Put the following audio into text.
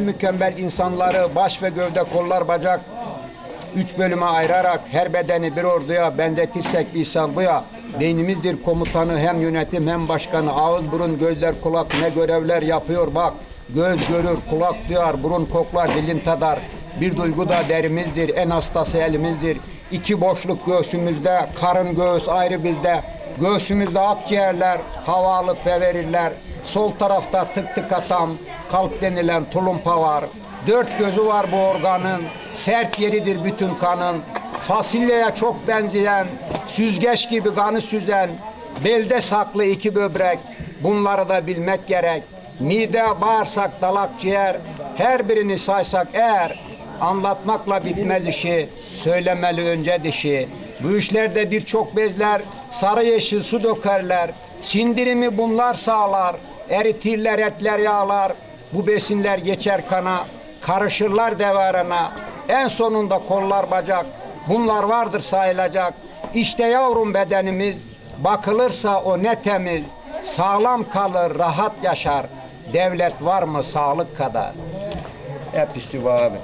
Mükemmel insanları baş ve gövde kollar bacak üç bölüme ayırarak her bedeni bir orduya bendetirsek bir buya beynimizdir komutanı hem yönetim hem başkanı. Ağız burun gözler kulak ne görevler yapıyor bak. Göz görür kulak duyar burun koklar dilin tadar. Bir duygu da derimizdir en hastası elimizdir. İki boşluk göğsümüzde karın göğüs ayrı bizde. Göğsümüzde akciğerler hava alıp ve verirler sol tarafta tık tık atan kalp denilen tulumpa var Dört gözü var bu organın, sert yeridir bütün kanın. Fasulyeye çok benzeyen, süzgeç gibi kanı süzen, belde saklı iki böbrek, bunları da bilmek gerek. Mide, bağırsak, dalak, ciğer, her birini saysak eğer, anlatmakla bitmez işi, söylemeli önce dişi. Bu işlerde birçok bezler, sarı yeşil su dökerler, sindirimi bunlar sağlar, eritirler etler yağlar, bu besinler geçer kana, karışırlar devarına. En sonunda kollar bacak. Bunlar vardır sayılacak. İşte yavrum bedenimiz. Bakılırsa o ne temiz. Sağlam kalır, rahat yaşar. Devlet var mı sağlık kadar? Hep istiva abi.